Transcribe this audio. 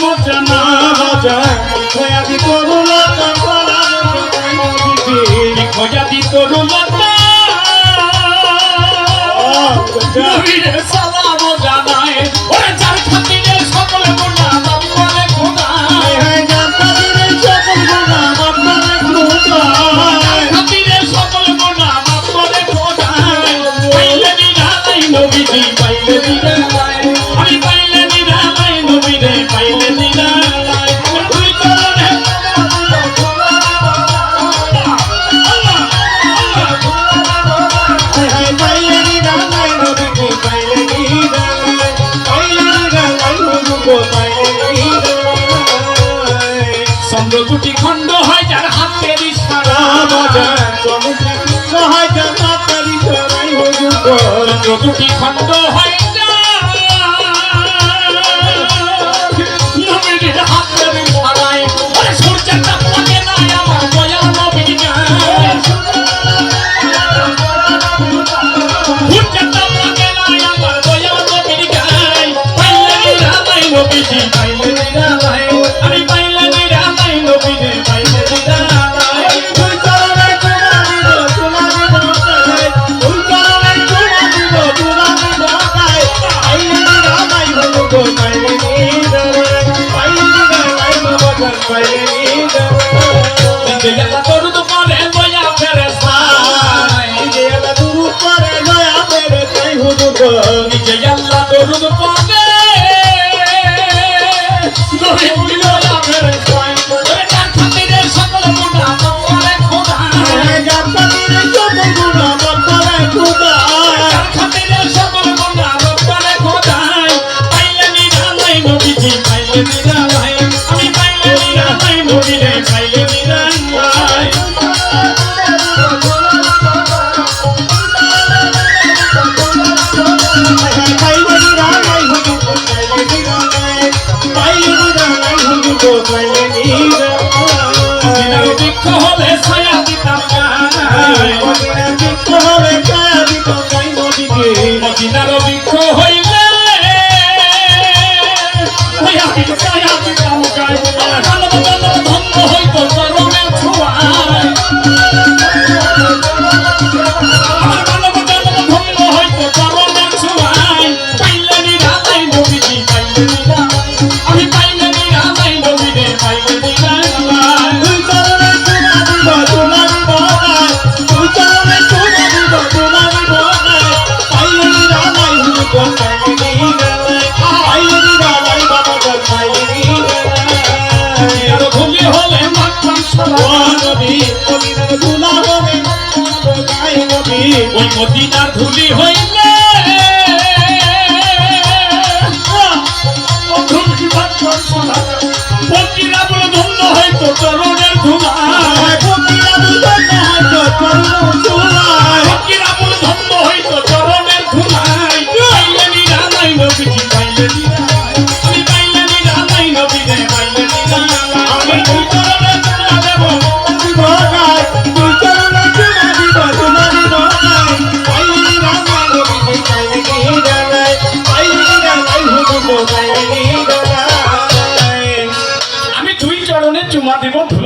মোচনা যায় খোয়াদি করুলা খোয়াদি করুলা নবীর সা চোখটি খণ্ড হয়। বৃক্ষ হলে ছায়া দিতাম মদিনার বৃক্ষ হলে ছায়া দিতাম গাই মোদিকে মদিনার বৃক্ষ হইলে ছায়া ওই মদিনার ধুলি হইলে। ধন্য হয়তো চরণ। সাথী বন্ধুরা